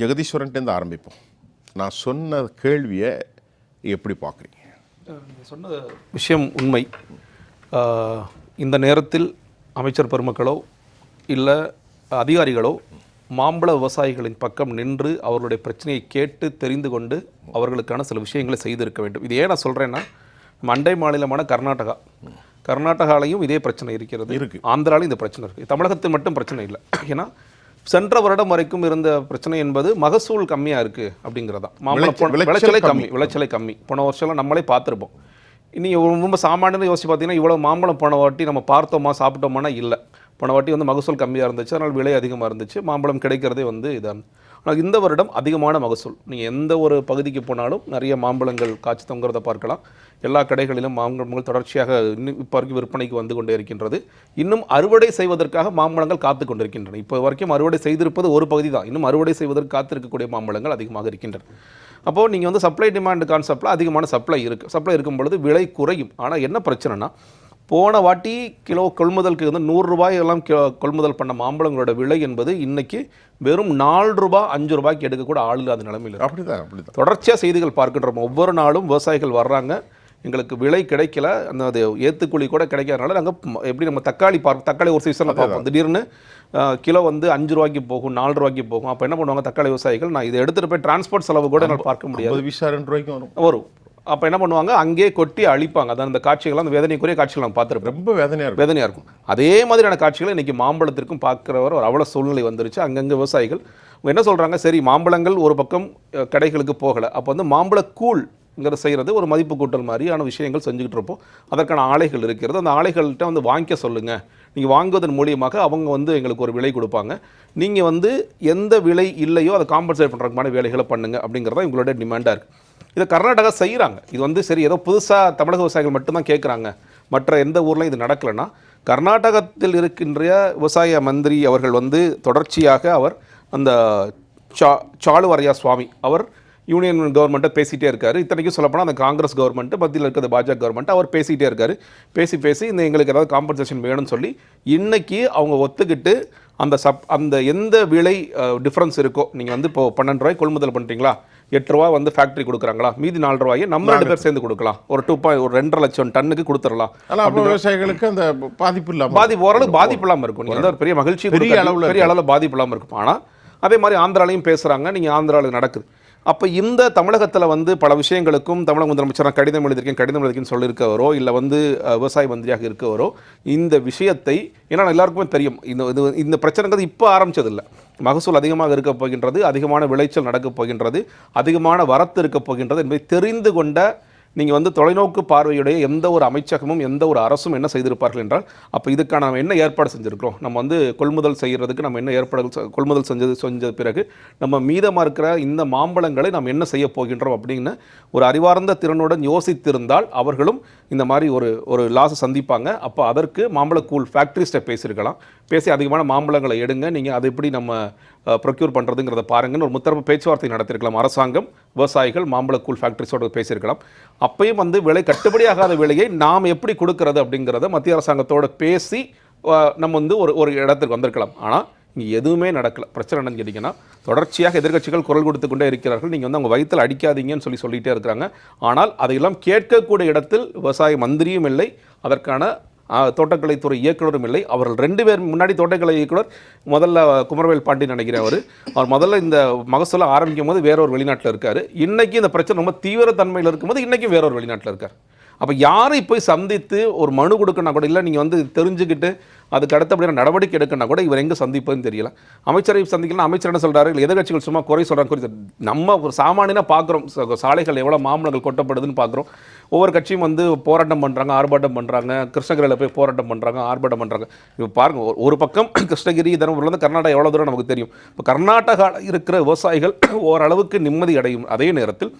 ஜெகதீஸ்வரன்ட்டேருந்து ஆரம்பிப்போம். நான் சொன்ன கேள்வியை எப்படி பார்க்குறீங்க? சொன்ன விஷயம் உண்மை. இந்த நேரத்தில் அமைச்சர் பெருமக்களோ இல்லை அதிகாரிகளோ மாம்பழ விவசாயிகளின் பக்கம் நின்று அவர்களுடைய பிரச்சனையை கேட்டு தெரிந்து கொண்டு அவர்களுக்கான சில விஷயங்களை செய்திருக்க வேண்டும். இது ஏன் நான் சொல்கிறேன்னா நம்ம அண்டை மாநிலமான கர்நாடகா. கர்நாடகாலையும் இதே பிரச்சனை இருக்கிறது. இருக்கு. ஆந்திராலையும் இந்த பிரச்சனை இருக்குது தமிழகத்தில் மட்டும் பிரச்சனை இல்லை. ஏன்னா சென்ற வருடம் வரைக்கும் இருந்த பிரச்சனை என்பது மகசூல் கம்மியாக இருக்குது அப்படிங்கிறதா. மாம்பழ விளைச்சல். கம்மி. விளைச்சலை கம்மி போன வருஷம்லாம் நம்மளே பார்த்துருப்போம். இனி ரொம்ப சாமானியன்னு யோசிச்சு பார்த்தீங்கன்னா இவ்வளோ மாம்பழம் போன வாட்டி நம்ம பார்த்தோமா சாப்பிட்டோமானா இல்லை. போன வாட்டி வந்து மகசூல் கம்மியாக இருந்துச்சு அதனால் விலை அதிகமாக இருந்துச்சு. மாம்பழம் கிடைக்கிறதே வந்து இதான். ஆனால் இந்த வருடம் அதிகமான மகசூல். நீங்கள் எந்த ஒரு பகுதிக்கு போனாலும் நிறைய மாம்பழங்கள் காய்ச்சி தொங்குறத பார்க்கலாம். எல்லா கடைகளிலும் மாம்பழங்கள் தொடர்ச்சியாக இன்னும் இப்போ வரைக்கும் விற்பனைக்கு வந்து கொண்டே இருக்கின்றது. இன்னும் அறுவடை செய்வதற்காக மாம்பழங்கள் காத்து கொண்டிருக்கின்றன. இப்போ வரைக்கும் அறுவடை செய்திருப்பது ஒரு பகுதி தான். இன்னும் அறுவடை செய்வதற்கு காத்திருக்கக்கூடிய மாம்பழங்கள் அதிகமாக இருக்கின்றன. அப்போது நீங்கள் வந்து சப்ளை டிமாண்ட் கான்செப்டில் அதிகமான சப்ளை இருக்குது சப்ளை இருக்கும் பொழுது விலை குறையும். ஆனால் என்ன பிரச்சனைனா போன வாட்டி கிலோ கொள்முதலுக்கு வந்து நூறு ரூபாய் எல்லாம் கொள்முதல் பண்ண மாம்பழங்களோட விலை என்பது இன்னைக்கு வெறும் நாலு ரூபாய் அஞ்சு ரூபாய்க்கு எடுக்க கூட ஆள் இல்லாத நிலைமையில் இருக்கு. அப்படிதான் அப்படிதான். தொடர்ச்சியாக செய்திகள் பார்க்கின்றோம். ஒவ்வொரு நாளும் விவசாயிகள் வர்றாங்க. எங்களுக்கு விலை கிடைக்கல. அந்த அது ஏத்துக்கூலி கூட கிடைக்காதனால நாங்கள் எப்படி நம்ம தக்காளி பார்ப்போம் தக்காளி ஒரு சீசனில் பார்ப்போம். திடீர்னு கிலோ வந்து அஞ்சு ரூபாய்க்கு போகும் நாலு ரூபாய்க்கு போகும். அப்போ என்ன பண்ணுவாங்க தக்காளி விவசாயிகள்? நான் இதை எடுத்துகிட்டு போய் டிரான்ஸ்போர்ட் செலவு கூட என்னால் பார்க்க முடியாது. பைசா ரெண்டு வரும். வரும். அப்போ என்ன பண்ணுவாங்க? அங்கேயே கொட்டி அழிப்பாங்க. அதான் அந்த காட்சிகள் அந்த வேதனைக்குரிய காட்சிகள் நம்ம பார்த்துருப்போம். ரொம்ப வேதனையாக இருக்கும். வேதனையாக இருக்கும். அதே மாதிரியான காட்சிகளை இன்னைக்கு மாம்பழத்திற்கும் பார்க்குறவர் ஒரு அவ்வளோ சூழ்நிலை வந்துருச்சு. அங்கங்கே விவசாயிகள் என்ன சொல்கிறாங்க சரி மாம்பழங்கள் ஒரு பக்கம் கடைகளுக்கு போகலை. அப்போ வந்து மாம்பழ கூழ்ங்கிற செய்கிறது ஒரு மதிப்பு கூட்டல் மாதிரியான விஷயங்கள் செஞ்சுக்கிட்டு இருப்போம். அதற்கான ஆலைகள் இருக்கிறது. அந்த ஆலைகள்கிட்ட வந்து வாங்கிக்க சொல்லுங்கள் நீங்கள் வாங்குவதன் மூலியமாக அவங்க வந்து எங்களுக்கு ஒரு விலை கொடுப்பாங்க. நீங்கள் வந்து எந்த விலை இல்லையோ அதை காம்பன்சேட் பண்ணுறதுக்கான வேலைகளை பண்ணுங்க அப்படிங்கிறத இவங்களோட டிமாண்டாக இருக்குது இதை கர்நாடகா செய்கிறாங்க இது வந்து சரி ஏதோ புதுசாக தமிழக விவசாயிகள் மட்டும்தான் கேட்குறாங்க மற்ற எந்த ஊர்லையும் இது நடக்கலைன்னா கர்நாடகத்தில் இருக்கின்ற விவசாய மந்திரி அவர்கள் வந்து தொடர்ச்சியாக அவர் அந்த சா சாலுவரையா சுவாமி அவர் யூனியன் கவர்மெண்ட்டை பேசிகிட்டே இருக்கார். இத்தனைக்கும் சொல்லப்போனால் அந்த காங்கிரஸ் கவர்மெண்ட்டு மத்தியில் இருக்கிற பாஜக கவர்மெண்ட் அவர் பேசிகிட்டே இருக்கார். பேசி பேசி இந்த எங்களுக்கு ஏதாவது காம்பன்சேஷன் வேணும்னு சொல்லி இன்னைக்கு அவங்க ஒத்துக்கிட்டு அந்த சப் அந்த எந்த விலை டிஃப்ரென்ஸ் இருக்கோ நீங்கள் வந்து இப்போ பன்னெண்டு ரூபாய் கொள்முதல் பண்ணுறீங்களா எட்டு ரூபா வந்து ஃபேக்ட்ரி கொடுக்குறாங்களா? மீதி நாலு ரூபாயை நம்ம ரெண்டு பேர் சேர்ந்து கொடுக்கலாம். ஒரு டூ பாயிண்ட் ஒரு ரெண்டரை லட்சம் டன்னுக்கு கொடுத்துடலாம். ஆனால் விவசாயிகளுக்கு அந்த பாதிப்பு இல்லாமல் பாதிப்பு ஓரளவு பாதிப்பு இல்லாமல் இருக்கும். நீங்கள் வந்து ஒரு பெரிய மகிழ்ச்சி பெரிய. அளவுல பெரிய அளவில் பாதிப்பு இல்லாமல் இருக்கும். ஆனால் அதே மாதிரி ஆந்திராலையும் பேசுகிறாங்க நீங்கள் ஆந்திராவில் நடக்குது. அப்போ இந்த தமிழகத்தில் வந்து பல விஷயங்களுக்கும் தமிழக முதலமைச்சர் நான் கடிதம் எழுதியிருக்கேன் கடிதம் எழுதிருக்கேன்னு சொல்லியிருக்கவரோ இல்லை வந்து விவசாய மந்திரியாக இருக்கவரோ இந்த விஷயத்தை ஏன்னா எல்லாருக்குமே தெரியும் இந்த இது இந்த பிரச்சனைங்கிறது இப்போ ஆரம்பிச்சதில்லை. மகசூல் அதிகமாக இருக்க போகின்றது அதிகமான விளைச்சல் நடக்கப் போகின்றது அதிகமான வரத்து இருக்க போகின்றது என்பதை தெரிந்து கொண்ட நீங்கள் வந்து தொலைநோக்கு பார்வையுடைய எந்த ஒரு அமைச்சகமும் எந்த ஒரு அரசும் என்ன செய்திருப்பார்கள் என்றால் அப்போ இதுக்கான நம்ம என்ன ஏற்பாடு செஞ்சுருக்கிறோம்? நம்ம வந்து கொள்முதல் செய்கிறதுக்கு நம்ம என்ன ஏற்பாடுகள் கொள்முதல் செஞ்சது செஞ்ச பிறகு நம்ம மீதமாக இருக்கிற இந்த மாம்பழங்களை நாம் என்ன செய்ய போகின்றோம் அப்படின்னு ஒரு அறிவார்ந்த திறனுடன் யோசித்திருந்தால் அவர்களும் இந்த மாதிரி ஒரு ஒரு லாஸை சந்திப்பாங்க. அப்போ அதற்கு மாம்பழக்கூழ் ஃபேக்ட்ரிஸ்ட்டை பேசியிருக்கலாம். பேசி அதிகமான மாம்பழங்களை எடுங்க. நீங்கள் அதை எப்படி நம்ம ப்ரொக்யூர் பண்ணுறதுங்கிறத பாருங்கன்னு ஒரு முத்தரப்பு பேச்சுவார்த்தை நடத்திருக்கலாம் அரசாங்கம் விவசாயிகள் மாம்பழக்கூழ் ஃபேக்ட்ரிஸோட பேசியிருக்கலாம். அப்பயும் வந்து விலை கட்டுப்படியாகாத விலையை நாம் எப்படி கொடுக்கறது அப்படிங்கிறத மத்திய அரசாங்கத்தோடு பேசி நம்ம வந்து ஒரு ஒரு இடத்துக்கு வந்திருக்கலாம். ஆனால் இங்கே எதுவுமே நடக்கல. பிரச்சனை என்னன்னு கேட்டிங்கன்னா தொடர்ச்சியாக எதிர்க்கட்சிகள் குரல் கொடுத்து கொண்டே இருக்கிறார்கள். நீங்கள் வந்து அவங்க வயிற்றில் அடிக்காதீங்கன்னு சொல்லி சொல்லிகிட்டே இருக்கிறாங்க. ஆனால் அதையெல்லாம் கேட்கக்கூடிய இடத்தில் விவசாய மந்திரியும் இல்லை. அதற்கான தோட்டக்கலைத்துறை இயக்குனரும் இல்லை. அவர்கள் ரெண்டு பேர் முன்னாடி தோட்டக்கலை இயக்குனர் முதல்ல குமரவேல் பாண்டி நினைக்கிறேன் அவர். அவர் முதல்ல இந்த மகசூலை ஆரம்பிக்கும் போது வேற ஒரு வெளிநாட்டில் இருக்கார். இன்றைக்கி இந்த பிரச்சனை ரொம்ப தீவிரத்தன்மையில் இருக்கும்போது இன்றைக்கும் வேற ஒரு வெளிநாட்டில் இருக்கார். அப்போ யாரை போய் சந்தித்து ஒரு மனு கொடுக்கணும் கூட இல்லை நீங்கள் வந்து தெரிஞ்சுக்கிட்டு அதுக்கு அடுத்தபடியான நடவடிக்கை எடுக்கணும் கூட இவர் எங்கே சந்திப்பதுன்னு தெரியல. அமைச்சரை சந்திக்கலாம் அமைச்சர் என்ன சொல்கிறாரு இல்லை எதிர்கட்சிகள் சும்மா குறை சொல்கிறாங்க குறித்து நம்ம ஒரு சாமானியனாக பார்க்குறோம் சாலைகள் எவ்வளோ மாம்பழங்கள் கொட்டப்படுதுன்னு பார்க்குறோம் ஒவ்வொரு கட்சியும் வந்து போராட்டம் பண்ணுறாங்க ஆர்ப்பாட்டம் பண்ணுறாங்க கிருஷ்ணகிரியில் போய் போராட்டம் பண்ணுறாங்க ஆர்ப்பாட்டம் பண்ணுறாங்க இப்போ பாருங்கள் ஒரு- பக்கம் கிருஷ்ணகிரி தருமபுரிலேருந்து கர்நாடகா எவ்வளோ தூரம் நமக்கு தெரியும். இப்போ கர்நாடகாவில் இருக்கிற விவசாயிகள் ஓரளவுக்கு நிம்மதி அடையும். அதே நேரத்தில்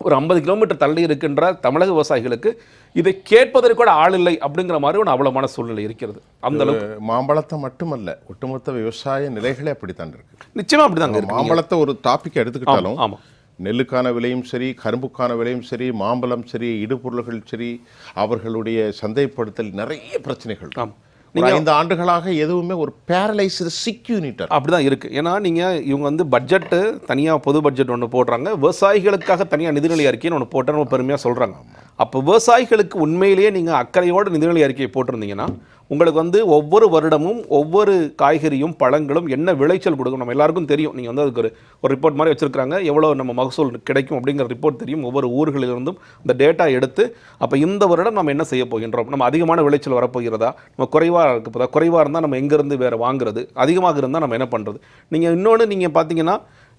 ஒரு ஐம்பது கிலோமீட்டர் தள்ளி இருக்கின்ற தமிழக விவசாயிகளுக்கு இதை கேட்பதற்கு கூட ஆள் இல்லை அப்படிங்கிற மாதிரி ஒரு அவலமான சூழ்நிலை இருக்கிறது. அந்த அளவுக்கு மாம்பழத்தை மட்டுமல்ல ஒட்டுமொத்த விவசாய நிலைகளே அப்படித்தான் இருக்கு. நிச்சயமா இருக்கு மாம்பழத்தை ஒரு டாபிக் எடுத்துக்கிட்டாலும் ஆமா. நெல்லுக்கான விலையும் சரி கரும்புக்கான விலையும் சரி மாம்பழம் சரி இடுபொருள்கள் சரி அவர்களுடைய சந்தைப்படுத்தல் நிறைய பிரச்சனைகள். ஒரு ஐந்து ஆண்டுகளாக எதுவுமே ஒரு பேரலைஸ்டு சிக் யூனிட்டர் அப்படி தான் இருக்குது ஏன்னா நீங்கள் இவங்க வந்து பட்ஜெட்டு தனியாக பொது பட்ஜெட் ஒன்று போடுறாங்க. விவசாயிகளுக்காக தனியாக நிதிநிலை அறிக்கைன்னு ஒன்று போட்டு நம்ம பெருமையாக சொல்கிறாங்க அப்போ விவசாயிகளுக்கு உண்மையிலேயே நீங்கள் அக்கறையோடு நிதிநிலை அறிக்கையை போட்டிருந்தீங்கன்னா உங்களுக்கு வந்து ஒவ்வொரு வருடமும் ஒவ்வொரு காய்கறியும் பழங்களும் என்ன விளைச்சல் கொடுக்கும் நம்ம எல்லாருக்கும் தெரியும். நீங்கள் வந்து அதுக்கு ஒரு ஒரு ரிப்போர்ட் மாதிரி வச்சுருக்காங்க எவ்வளோ நம்ம மகசூல் கிடைக்கும் அப்படிங்கிற ரிப்போர்ட் தெரியும். ஒவ்வொரு ஊர்களிலிருந்தும் இந்த டேட்டா எடுத்து அப்போ இந்த வருடம் நம்ம என்ன செய்ய போகின்றோம்? நம்ம அதிகமான விளைச்சல் வரப்போகிறதா? நம்ம குறைவாக இருக்க. போதா குறைவாக இருந்தால் நம்ம எங்கேருந்து வேறு வாங்குறது? அதிகமாக இருந்தால் நம்ம என்ன பண்ணுறது நீங்கள் இன்னொன்று நீங்கள் பார்த்தீங்கன்னா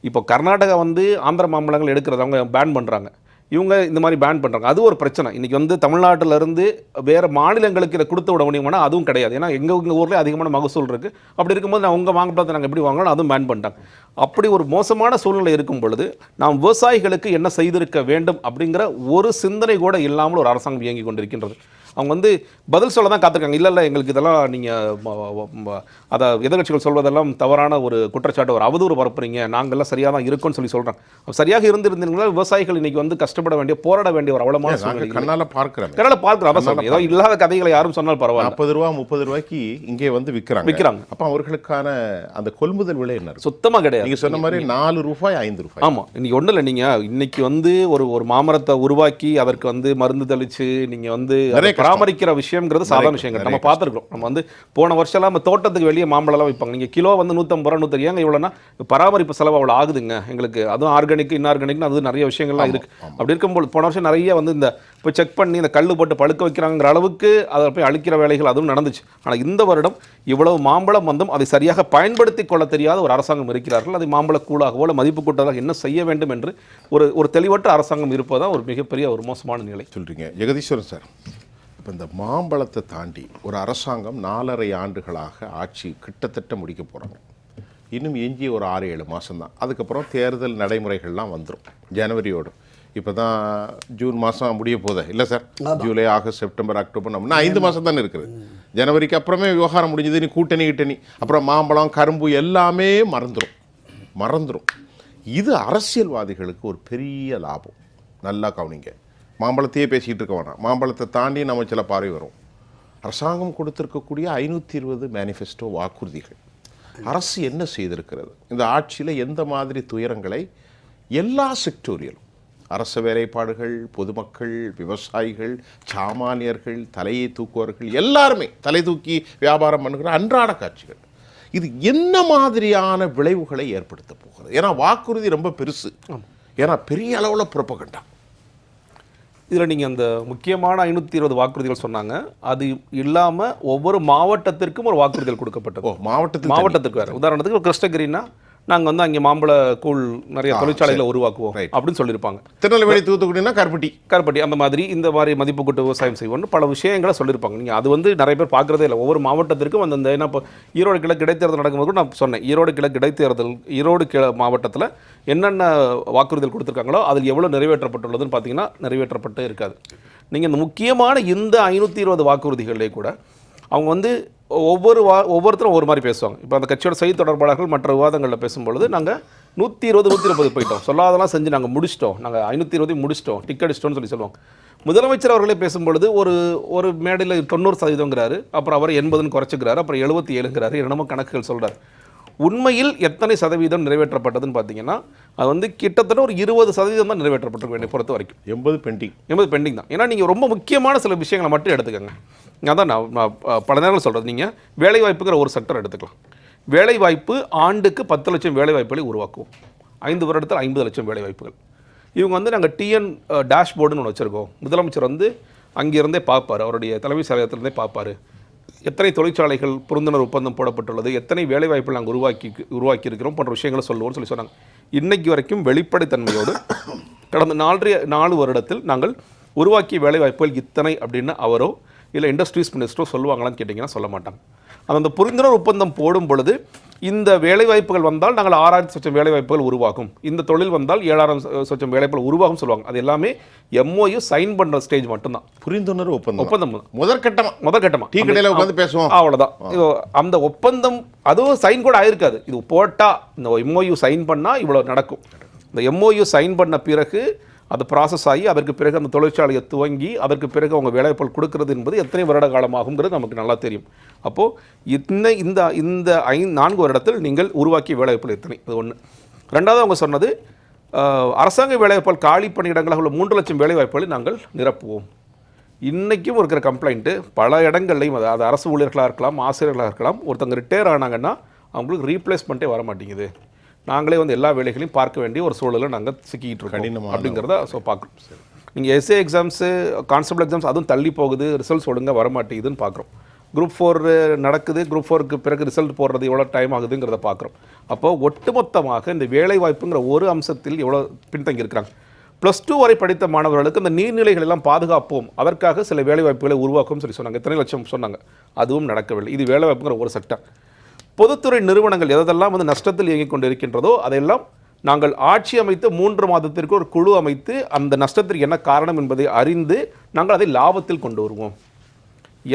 இப்போ கர்நாடகா வந்து ஆந்திர மாம்பழங்கள் எடுக்கிறது அவங்க பேன் பண்ணுறாங்க இவங்க இந்த மாதிரி பேன் பண்ணுறாங்க அது ஒரு பிரச்சனை. இன்றைக்கி வந்து தமிழ்நாட்டிலேருந்து வேறு மாநிலங்களுக்கு இதை கொடுத்து விட முடியுமானா அதுவும் கிடையாது. ஏன்னா எங்கள் உங்கள் ஊரில் அதிகமான மகசூல் இருக்குது அப்படி இருக்கும்போது நான் உங்கள் வாங்கப்படாத நாங்கள் எப்படி வாங்கணும் அதுவும் பேன் பண்ணிட்டாங்க. அப்படி ஒரு மோசமான சூழ்நிலை இருக்கும் பொழுது நாம் விவசாயிகளுக்கு என்ன செய்திருக்க வேண்டும் அப்படிங்கிற ஒரு சிந்தனை கூட இல்லாமல் ஒரு அரசாங்கம் இயங்கி கொண்டிருக்கின்றது. அவங்க வந்து பதில் சொல்ல தான் காத்திருக்காங்க. இல்லை இல்லை எங்களுக்கு இதெல்லாம் நீங்கள் அதை எதிர்கட்சிகள் சொல்வதெல்லாம் தவறான ஒரு குற்றச்சாட்டு ஒரு அவதூறு பரப்புறீங்க. நாங்கள்லாம் சரியாக தான் இருக்கோம்னு சொல்லி சொல்கிறாங்க சரியாக இருந்திருந்தீங்களா விவசாயிகள் இன்னைக்கு வந்து கஷ்டப்பட வேண்டிய போராட வேண்டிய ஒரு நாங்கள் சூழ்நிலை கண்ணால பார்க்கிறோம். கனடா பார்க்குறோம். அதான் சொல்றேன். ஏதோ இல்லாத கதைகளை யாரும் சொன்னால் பரவாயில்ல. நாற்பது ரூபா முப்பது ரூபாய்க்கு இங்கே வந்து விற்கிறாங்க விக்கிறாங்க. அப்போ அவர்களுக்கான அந்த கொள்முதல் விலை என்ன சுத்தமாக கிடையாது. நீங்க சொன்ன மாதிரி நாலு ரூபாய் ஐந்து ரூபாய். ஆமாம் இன்னைக்கு ஒன்றும் இல்லை நீங்கள் இன்னைக்கு வந்து ஒரு ஒரு மாமரத்தை உருவாக்கி அதற்கு வந்து மருந்து தெளித்து நீங்கள் வந்து. பராமரிக்கிற விஷயங்கிறது சாதாரண விஷயங்கள். நம்ம பார்த்துருக்கோம் நம்ம வந்து போன வருஷம்லாம் நம்ம தோட்டத்துக்கு வெளியே மாம்பழம்லாம் வைப்பாங்க நீங்கள் கிலோ வந்து நூற்றம்பது ரூபா நூற்றி ஏங்க இவ்வளோனா பராமரிப்பு செலவு அவ்வளோ ஆகுதுங்க. எங்களுக்கு அதுவும் ஆர்கானிக் இன்ஆர்கானிக்னு அது நிறைய விஷயங்கள்லாம் இருக்குது அப்படி இருக்கும்போது போன வருஷம் நிறைய வந்து இந்த இப்போ செக் பண்ணி இந்த கல் போட்டு பழுக்க வைக்கிறாங்கிற அளவுக்கு அதை போய் அழிக்கிற வேலைகள் அதுவும் நடந்துச்சு. ஆனால் இந்த வருடம் இவ்வளவு மாம்பழம் வந்தும் அதை சரியாக பயன்படுத்தி கொள்ள தெரியாத ஒரு அரசாங்கம் இருக்கிறார்கள். அதை மாம்பழ கூழாகவோ இல்லை மதிப்பு கூட்டதாக என்ன செய்ய வேண்டும் என்று ஒரு ஒரு தெளிவற்ற அரசாங்கம் இருப்பதுதான் ஒரு மிகப்பெரிய ஒரு மோசமான நிலை. சொல்றீங்க. ஜெகதீஸ்வரன் சார். இப்போ இந்த மாம்பழத்தை தாண்டி ஒரு அரசாங்கம் நாலரை ஆண்டுகளாக ஆட்சி கிட்டத்தட்ட முடிக்க போகிறாங்க இன்னும் எஞ்சி ஒரு ஆறு ஏழு மாதம்தான் அதுக்கப்புறம் தேர்தல் நடைமுறைகள்லாம் வந்துடும் ஜனவரியோடு. இப்போ தான் ஜூன் மாதம் முடிய போதே இல்லை sir? July August September October நம்ம ஐந்து மாதம் தானே இருக்குது. ஜனவரிக்கு அப்புறமே விவகாரம் முடிஞ்சது. நீ கூட்டணி கிட்டணி. அப்புறம் மாம்பழம் கரும்பு எல்லாமே மறந்துடும் மறந்துடும் இது அரசியல்வாதிகளுக்கு ஒரு பெரிய லாபம். நல்லா கவனிங்க. மாம்பழத்தையே பேசிக்கிட்டு இருக்க வேணாம். மாம்பழத்தை தாண்டி நம்ம சில பார்வை வரும். அரசாங்கம் கொடுத்திருக்கக்கூடிய ஐநூற்றி இருபது மேனிஃபெஸ்டோ வாக்குறுதிகள். அரசு என்ன செய்திருக்கிறது? இந்த ஆட்சியில் எந்த மாதிரி துயரங்களை எல்லா செக்டோரியலும் அரசு வேலைப்பாடுகள் பொதுமக்கள் விவசாயிகள் சாமானியர்கள் தலையை தூக்குவர்கள் எல்லாருமே தலை தூக்கி வியாபாரம் பண்ணுகிற அன்றாட காட்சிகள். இது என்ன மாதிரியான விளைவுகளை ஏற்படுத்த போகிறது? ஏன்னா வாக்குறுதி ரொம்ப பெருசு. ஏன்னா பெரிய அளவில் புறப்பகண்டா இதில் நீங்கள் அந்த முக்கியமான ஐநூற்றி இருபது வாக்குறுதிகள் சொன்னாங்க. அது இல்லாமல் ஒவ்வொரு மாவட்டத்திற்கும் ஒரு வாக்குறுதிகள் கொடுக்கப்பட்டது. ஓ மாவட்டத்தில் மாவட்டத்துக்கு வேறு. உதாரணத்துக்கு ஒரு கிருஷ்ணகிரினா நாங்கள் வந்து அங்கே மாம்பழ கூழ் நிறைய தொழிற்சாலைகளை உருவாக்குவோம். அப்படின்னு சொல்லியிருப்பாங்க. திருநெல்வேலி தூத்துக்குடினா கருப்பட்டி. கருப்பட்டி அந்த மாதிரி இந்த மாதிரி மதிப்பு கூட்டு விவசாயம் செய்வோம்னு பல விஷயங்களை சொல்லியிருப்பாங்க. நீங்கள் அது வந்து நிறைய பேர் பார்க்குறதே இல்லை. ஒவ்வொரு மாவட்டத்திற்கும் அந்தந்த ஏன்னா இப்போ ஈரோடு கிழக்கு இடைத்தேர்தல் நடக்கும்போது நான் சொன்னேன். ஈரோடு கிழக்கு இடைத்தேர்தல் ஈரோடு கிழ மாவட்டத்தில் என்னென்ன வாக்குறுதிகள் கொடுத்துருக்காங்களோ அதில் எவ்வளோ நிறைவேற்றப்பட்டுள்ளதுன்னு பார்த்தீங்கன்னா நிறைவேற்றப்பட்டு இருக்காது. நீங்கள் இந்த முக்கியமான இந்த ஐநூற்றி இருபது வாக்குறுதிகளிலே கூட அவங்க வந்து ஒவ்வொரு வா ஒவ்வொருத்தரும் ஒவ்வொரு மாதிரி பேசுவாங்க. இப்போ அந்த கட்சியோட செய்தி தொடர்பாளர்கள் மற்ற விவாதங்களில் பேசும்பொழுது நாங்கள் நூற்றி இருபது நூற்றி முப்பது போயிட்டோம் சொல்லாதெல்லாம் செஞ்சு நாங்கள் முடிச்சிட்டோம். நாங்கள் ஐநூற்றி இருபதையும் முடிச்சிட்டோம். டிக்கெட் அடிச்சிட்டோம்னு சொல்லி சொல்லுவாங்க. முதலமைச்சர் அவர்களே பேசும்பொழுது ஒரு ஒரு மேடையில் தொண்ணூறு சதவீதங்கிறாரு அப்புறம் அவர் எண்பதுன்னு குறைச்சிக்கிறாரு. அப்புறம் எழுபத்தி ஏழுங்கிறாரு. என்னமோ கணக்குகள் சொல்கிறார் உண்மையில் எத்தனை சதவீதம் நிறைவேற்றப்பட்டதுன்னு பார்த்தீங்கன்னா அது வந்து கிட்டத்தட்ட ஒரு இருபது சதவீதம் தான் நிறைவேற்றப்பட்டிருக்கும் என்னை பொறுத்த வரைக்கும். எண்பது பெண்டிங் எண்பது பெண்டிங் தான். ஏன்னா நீங்கள் ரொம்ப முக்கியமான சில விஷயங்களை மட்டும் எடுத்துக்கோங்க. அதான் நான் நான் பல நேரங்கள் சொல்கிறது நீங்கள் வேலைவாய்ப்புங்கிற ஒரு செக்டர் எடுத்துக்கலாம். வேலைவாய்ப்பு ஆண்டுக்கு பத்து லட்சம் வேலைவாய்ப்புகளை உருவாக்குவோம். ஐந்து வருடத்தில் ஐம்பது லட்சம் வேலைவாய்ப்புகள். இவங்க வந்து நாங்கள் டிஎன் டேஷ்போர்டுன்னு ஒன்று வச்சுருக்கோம். முதலமைச்சர் வந்து அங்கேருந்தே பார்ப்பார். அவருடைய தலைமை செயலகத்திலிருந்தே பார்ப்பார். எத்தனை தொழிற்சாலைகள் புரிந்துணர் ஒப்பந்தம் போடப்பட்டுள்ளது? எத்தனை வேலைவாய்ப்புகள் நாங்கள் உருவாக்கி உருவாக்கியிருக்கிறோம் போன்ற விஷயங்களை சொல்லுவோம்னு சொல்லி சொன்னாங்க. இன்றைக்கு வரைக்கும் வெளிப்படைத்தன்மையோடு கடந்த நாலரை நாலு வருடத்தில் நாங்கள் உருவாக்கிய வேலைவாய்ப்புகள் இத்தனை அப்படின்னு அவரோ இல்லை இண்டஸ்ட்ரீஸ் மினிஸ்டரோ சொல்லுவாங்களான்னு கேட்டிங்கன்னா சொல்ல மாட்டாங்க. அந்த புரிந்துணர்வு ஒப்பந்தம் போடும் பொழுது இந்த வேலைவாய்ப்புகள் வந்தால் நாங்கள் ஆறாயிரத்து சொச்சம் வேலைவாய்ப்புகள் உருவாகும். இந்த தொழில் வந்தால் ஏழாயிரம் சொச்சம் வேலைவாய்ப்புகள் உருவாகும் சொல்லுவாங்க. அது எல்லாமே எம்ஓயு சைன் பண்ணுற ஸ்டேஜ் மட்டும்தான். புரிந்துணர்வு ஒப்பந்தம். ஒப்பந்தம். தான். முதற்கட்டமா? முதற்கட்டமா. டீ கடையில உட்காந்து பேசுவோம். அவ்வளோதான் அந்த ஒப்பந்தம் அதுவும் சைன் கூட ஆயிருக்காது. இது போட்டா இந்த எம்ஓயு சைன் பண்ணா இவ்வளோ நடக்கும். இந்த எம்ஓயு சைன் பண்ண பிறகு அது ப்ராசஸ் ஆகி அதற்கு பிறகு அந்த தொழிற்சாலையை துவங்கி அதற்கு பிறகு அவங்க வேலைவாய்ப்புகள் கொடுக்கறது என்பது எத்தனை வருட காலமாகுங்கிறது நமக்கு நல்லா தெரியும். அப்போது இந்த இந்த இந்த ஐ நான்கு வருடத்தில் நீங்கள் உருவாக்கிய வேலைவாய்ப்புகள் எத்தனை? அது ஒன்று ரெண்டாவது அவங்க சொன்னது அரசாங்க வேலைவாய்ப்புகள் காலி பணியிடங்களாக உள்ள மூன்று லட்சம் வேலைவாய்ப்புகளை நாங்கள் நிரப்புவோம். இன்றைக்கும் இருக்கிற கம்ப்ளைண்ட்டு பல இடங்கள்லையும் அதாவது அது அரசு ஊழியர்களாக இருக்கலாம் ஆசிரியர்களாக இருக்கலாம் ஒருத்தங்க ரிட்டையர் ஆனாங்கன்னா அவங்களுக்கு ரீப்ளேஸ்மெண்ட்டே வர மாட்டேங்குது நாங்களே வந்து எல்லா வேலைகளையும் பார்க்க வேண்டிய ஒரு சூழலை நாங்கள் சிக்கிட்டு இருக்கோம் அப்படிங்கிறத ஸோ பார்க்குறோம். நீங்கள் எஸ்ஏ எக்ஸாம்ஸு கான்ஸ்டபிள் எக்ஸாம்ஸ் அதுவும் தள்ளி போகுது ரிசல்ட்ஸ் ஒழுங்காக வர மாட்டேங்குதுன்னு பார்க்குறோம். குரூப் ஃபோர் நடக்குது குரூப் ஃபோருக்கு பிறகு ரிசல்ட் போடுறது எவ்வளோ டைம் ஆகுதுங்கிறத பார்க்குறோம். அப்போ ஒட்டுமொத்தமாக இந்த வேலை வாய்ப்புங்கிற ஒரு அம்சத்தில் எவ்வளோ பின்தங்கி இருக்கிறாங்க. ப்ளஸ் டூ வரை படித்த மாணவர்களுக்கு இந்த நீர்நிலைகள் எல்லாம் பாதுகாப்போம். அதற்காக சில வேலைவாய்ப்புகளை உருவாக்கும் சொல்லி சொன்னாங்க. எத்தனை லட்சம் சொன்னாங்க. அதுவும் நடக்கவில்லை. இது வேலைவாய்ப்புங்கிற ஒரு செக்டர் பொதுத்துறை நிறுவனங்கள் எதெல்லாம் வந்து நஷ்டத்தில் இயங்கிக் கொண்டு இருக்கின்றதோ அதையெல்லாம் நாங்கள் ஆட்சி அமைத்து மூன்று மாதத்திற்கு ஒரு குழு அமைத்து அந்த நஷ்டத்திற்கு என்ன காரணம் என்பதை அறிந்து நாங்கள் அதை லாபத்தில் கொண்டு வருவோம்.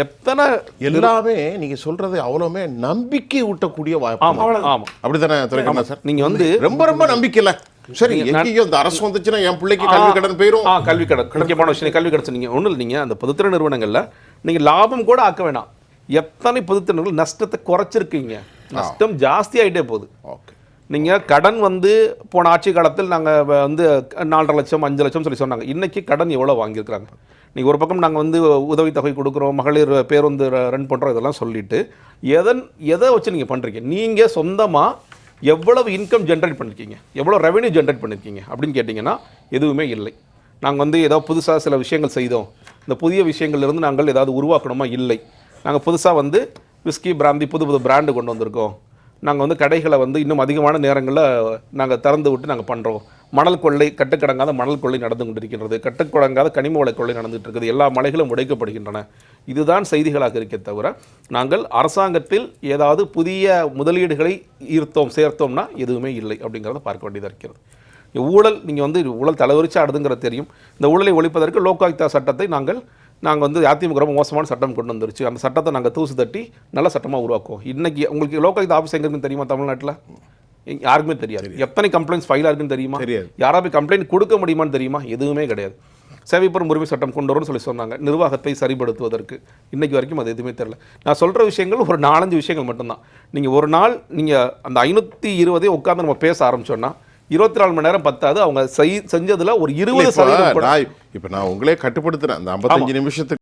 எத்தனை எல்லாமே நீங்க சொல்றது அவ்வளவுமே நம்பிக்கை ஊட்டக்கூடிய வாய்ப்பு. ஆமாம் ஆமாம் அப்படித்தானே துரைக்கண்ணா சார் நீங்க வந்து ரொம்ப ரொம்ப நம்பிக்கை இல்ல சரி எங்கேயோ இந்த அரசு வந்துச்சுன்னா என் பிள்ளைக்கு கல்வி கடன் போயிரும். ஆ கல்வி கடன். முக்கியமான விஷயம் கல்வி கடன் சொன்னீங்க. ஒன்றும் நீங்கள் அந்த பொதுத்துறை நிறுவனங்களில் நீங்கள் லாபம் கூட ஆக்க வேணாம். எத்தனை பொதுத்துறை நஷ்டத்தை குறைச்சிருக்கீங்க? நஷ்டம் ஜாஸ்தி ஆகிட்டே போகுது. ஓகே. நீங்கள் கடன் வந்து போன ஆட்சி காலத்தில் நாங்கள் வந்து நாலரை லட்சம் அஞ்சு லட்சம் சொல்லி சொன்னாங்க. இன்றைக்கி கடன் எவ்வளோ வாங்கியிருக்கிறாங்க? நீங்கள் ஒரு பக்கம் நாங்கள் வந்து உதவித்தொகை கொடுக்குறோம் மகளிர் பேருந்து ரன் பண்ணுறோம் இதெல்லாம் சொல்லிட்டு எதன் எதை வச்சு நீங்கள் பண்ணுறீங்க நீங்கள் சொந்தமாக எவ்வளவு இன்கம் ஜென்ரேட் பண்ணிருக்கீங்க? எவ்வளோ ரெவென்யூ ஜென்ரேட் பண்ணிருக்கீங்க? அப்படின்னு கேட்டிங்கன்னா எதுவுமே இல்லை. நாங்கள் வந்து ஏதோ புதுசாக சில விஷயங்கள் செய்தோம். இந்த புதிய விஷயங்கள்லேருந்து நாங்கள் ஏதாவது உருவாக்கணுமா? இல்லை. நாங்கள் புதுசாக வந்து விஸ்கி பிராந்தி புது புது பிராண்டு கொண்டு வந்திருக்கோம். நாங்கள் வந்து கடைகளை வந்து இன்னும் அதிகமான நேரங்களில் நாங்கள் திறந்து விட்டு நாங்கள் பண்ணுறோம் மணல் கொள்ளை கட்டுக்கடங்காத மணல் கொள்ளை நடந்து கொண்டிருக்கின்றது. கட்டுக்கடங்காத கனிம வளை கொள்ளை நடந்துட்டு இருக்குது. எல்லா மலைகளும் உடைக்கப்படுகின்றன. இதுதான் செய்திகளாக இருக்கே தவிர நாங்கள் அரசாங்கத்தில் ஏதாவது புதிய முதலீடுகளை ஈர்த்தோம் சேர்த்தோம்னா எதுவுமே இல்லை அப்படிங்கிறத பார்க்க வேண்டியதாக இருக்கிறது. ஊழல் நீங்கள் வந்து ஊழல் தலைவரிச்சு அடுதுங்கிற தெரியும். இந்த ஊழலை ஒழிப்பதற்கு லோக்காயுக்தா சட்டத்தை நாங்கள் நாங்கள் வந்து அதிமுக ரொம்ப மோசமான சட்டம் கொண்டு வந்துருச்சு. அந்த சட்டத்தை நாங்கள் தூசு தட்டி நல்ல சட்டமாக உருவாக்குவோம். இன்னைக்கு உங்களுக்கு லோகாயுக்தா ஆஃபீஸ் எங்க இருக்குன்னு தெரியுமா தமிழ்நாட்டில்? யாருக்குமே தெரியாது. எத்தனை கம்ப்ளைண்ட்ஸ் ஃபைல் இருக்குன்னு தெரியுமா? தெரியாது. யாராவது கம்ப்ளைண்ட் கொடுக்க முடியுமான்னு தெரியுமா? எதுவுமே கிடையாது. சேவைப்பெறும் உரிமை சட்டம் கொண்டு வரும்னு சொல்லி சொன்னாங்க. நிர்வாகத்தை சரிப்படுத்துவதற்கு. இன்னைக்கு வரைக்கும் அது எதுவுமே தெரியல. நான் சொல்கிற விஷயங்கள் ஒரு நாலஞ்சு விஷயங்கள் மட்டும்தான். நீங்கள் ஒரு நாள் நீங்கள் அந்த ஐநூற்றி இருபதே உட்காந்து நம்ம பேச ஆரம்பிச்சோன்னா இருபத்தி நாலு மணி நேரம் பத்தாது. அவங்க செய் செஞ்சதில் ஒரு இருபது சதவீதம் இப்ப நான் உங்களே கட்டுப்படுத்துறேன். அந்த 55 நிமிஷத்துக்கு